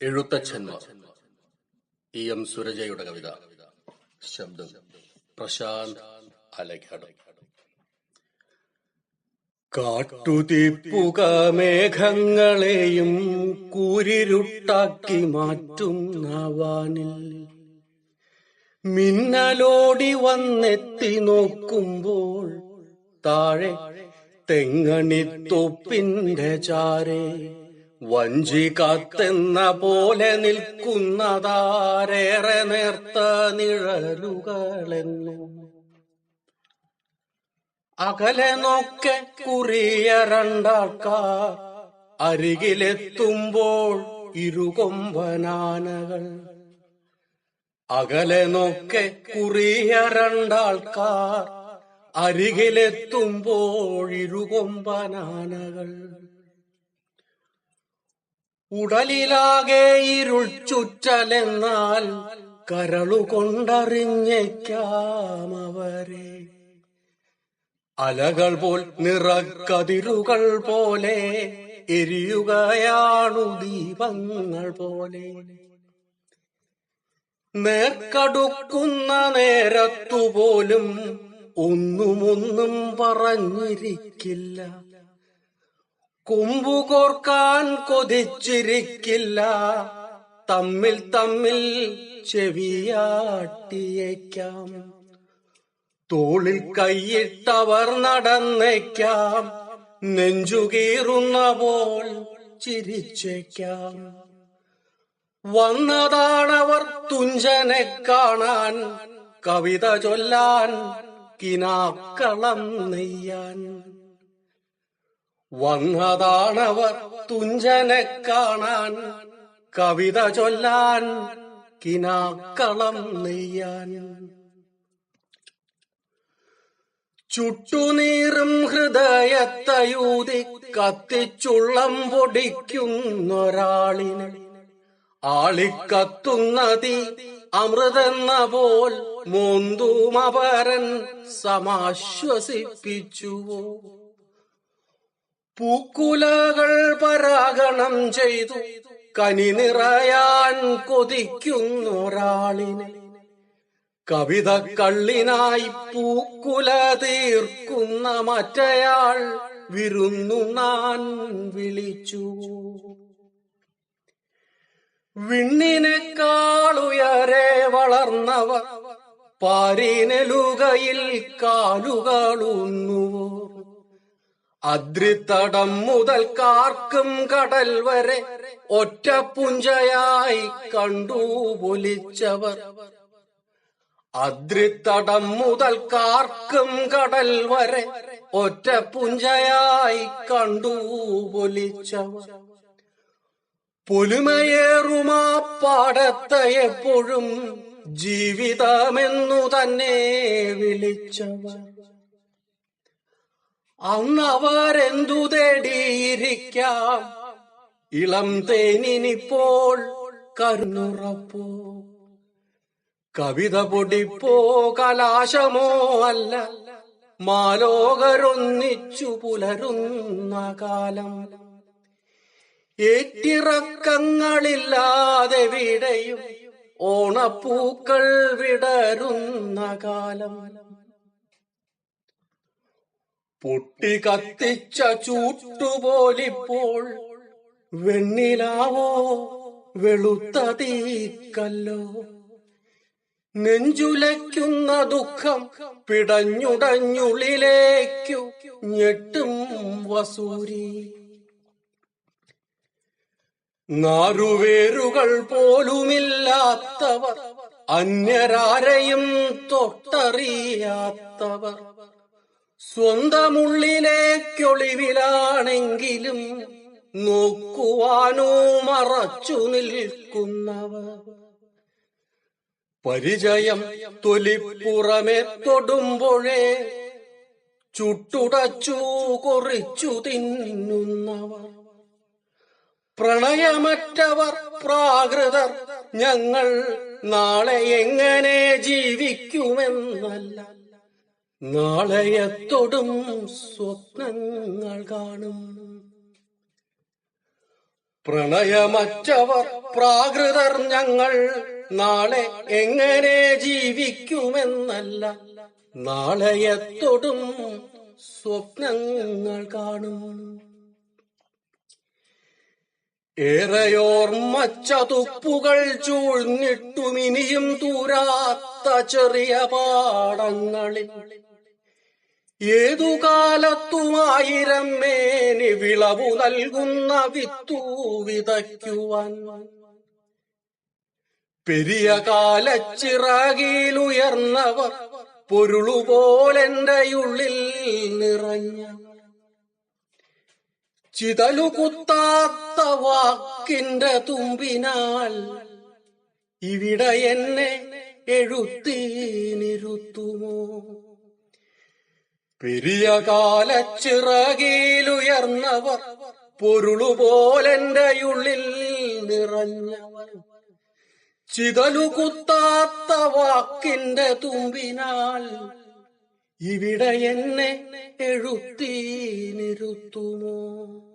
എഴുത്തച്ഛന്മാർ. E M സുരജയുടെ കവിത. ശബ്ദം പ്രശാന്ത് അലക്കാട് കാട്ടുതീപ്പുക മേഘങ്ങളെയും കൂരിരുട്ടാക്കി മാറ്റും മിന്നലോടി വന്നെത്തി നോക്കുമ്പോൾ താഴെ തെങ്ങണിത്തൊപ്പിന്റെ ചാരെ. വഞ്ചി കാത്തെന്ന പോലെ നിൽക്കുന്നതാരേറെ നേർത്ത നിഴലുകളെന്നും. അകലെ നോക്കെ കുറിയ രണ്ടാൾക്കാർ അരികിലെത്തുമ്പോൾ ഇരുകൊമ്പനാനകൾ. അകലെ നോക്കെ കുറിയ രണ്ടാൾക്കാർ അരികിലെത്തുമ്പോൾ ഇരുകൊമ്പനാനകൾ. ഉടലിലാകെ ഇരുൾ ചുറ്റലെന്നാൽ കരളുകൊണ്ടറിഞ്ഞേക്കാമവരെ. അലകൾ പോൽ നിറക്കതിരുകൾ പോലെ എരിയുകയാണു ദീപങ്ങൾ പോലെ. നേർക്കടുക്കുന്ന നേരത്തുപോലും ഒന്നുമൊന്നും പറഞ്ഞിരിക്കില്ല. കുമ്പുകോർക്കാൻ കൊതിച്ചിരിക്കില്ല. തമ്മിൽ തമ്മിൽ ചെവിയാട്ടിയേക്കാം. തോളിൽ കൈയിട്ടവർ നടന്നേക്കാം. നെഞ്ചുകീറുന്ന പോൽ ചിരിച്ചേക്കാം. വന്നതാണവർ തുഞ്ചനെ കാണാൻ. കവിത ചൊല്ലാൻ കിനാക്കളം നെയ്യാൻ. വന്നതാണവർ തുഞ്ചനെ കാണാൻ. കവിത ചൊല്ലാൻ കിനാക്കളം നെയ്യാൻ. ചുട്ടുനീറും ഹൃദയത്തയൂതി കത്തിച്ചുള്ളം പൊടിക്കുന്നൊരാളിന്. ആളിക്കത്തുന്നതി അമൃതെന്ന പോൽ മോന്തുമപരൻ സമാശ്വസിപ്പിച്ചുവോ. പൂക്കുലകൾ പരാഗണം ചെയ്തു. കനി നിറയാൻ കൊതിക്കുന്നൊരാളിനെ കവിത കള്ളിനായി പൂക്കുല തീർക്കുന്ന മറ്റയാൾ വിരുന്നുണ്ണാൻ വിളിച്ചു. വിണ്ണിനെക്കാളുയരെ വളർന്നവർ പാരിനെലുകയിൽ കാലുകളുന്നുവോ അദ്രിത്തടം മുതൽ കാർക്കും കടൽ വരെ ഒറ്റ പുഞ്ചയായി കണ്ടു പൊലിച്ചവർ അദ്രിത്തടം മുതൽ കാർക്കും കടൽ വരെ ഒറ്റ പുഞ്ചയായി കണ്ടു പൊലിച്ചവർ പൊലിമയേറുമാ പാടത്തെ എപ്പോഴും ജീവിതമെന്നു തന്നെ വിളിച്ചവർ. അന്നവരെന്തു തേടിയിരിക്കാം ഇളം തേനിനിപ്പോൾ കരുന്നുറപ്പോ കവിത പൊടിപ്പോ കലാശമോ അല്ല. മാലോകരൊന്നിച്ചു പുലരുന്ന കാലം. ഏറ്റിറക്കങ്ങളില്ലാതെ വിടയും ഓണപ്പൂക്കൾ വിടരുന്ന കാലം. പൊട്ടി കത്തിച്ച ചൂട്ടുപോലിപ്പോൾ വെണ്ണിലാവോ വെളുത്ത തീക്കല്ലോ? നെഞ്ചുലയ്ക്കുന്ന ദുഃഖം പിടഞ്ഞുടഞ്ഞുള്ളിലേക്കു ഞെട്ടും വസൂരി. നാറുവേരുകൾ പോലുമില്ലാത്തവർ അന്യരാരെയും തൊട്ടറിയാത്തവർ. സ്വന്തമുള്ളിലേക്കൊളിവിലാണെങ്കിലും നോക്കുവാനോ മറച്ചു നിൽക്കുന്നവർ. പരിചയം തൊലിപ്പുറമെ തൊടുമ്പോഴേ ചുട്ടുടച്ചു കൊറിച്ചു തിന്നുന്നവർ. പ്രണയമറ്റവർ പ്രാകൃതർ ഞങ്ങൾ നാളെ എങ്ങനെ ജീവിക്കുമെന്നല്ല. നാളെയത്തൊടും സ്വപ്നങ്ങൾ കാണും. പ്രണയമറ്റവർ പ്രാകൃതർ ഞങ്ങൾ നാളെ എങ്ങനെ ജീവിക്കുമെന്നല്ല നാളെയത്തൊടും സ്വപ്നങ്ങൾ കാണും. ഏറെയോർമ്മച്ചതുപ്പുകൾ ചൂഴ്ന്നിട്ടുമിനിയും തൂരാത്ത ചെറിയ പാടങ്ങളിൽ ഏതു കാലത്തുമായിരം മേനി വിളവു നൽകുന്ന വിത്തു വിതയ്ക്കുവാൻ. പെരിയ കാലച്ചിറകിലുയർന്നവർ പൊരുളുപോലെന്റെ ഉള്ളിൽ നിറഞ്ഞ ചിതലു കുത്താത്ത വാക്കിന്റെ തുമ്പിനാൽ ഇവിടെ എന്നെ എഴുത്തീനിരുത്തുമോ പെരിയ കാലച്ചിറകിലുയർന്നവർ പൊരുളുപോലെന്റെ ഉള്ളിൽ നിറഞ്ഞവർ. ചിതലു കുത്താത്ത വാക്കിന്റെ തുമ്പിനാൽ ഇവിടെ എന്നെ എഴുത്തീനിരുത്തുമോ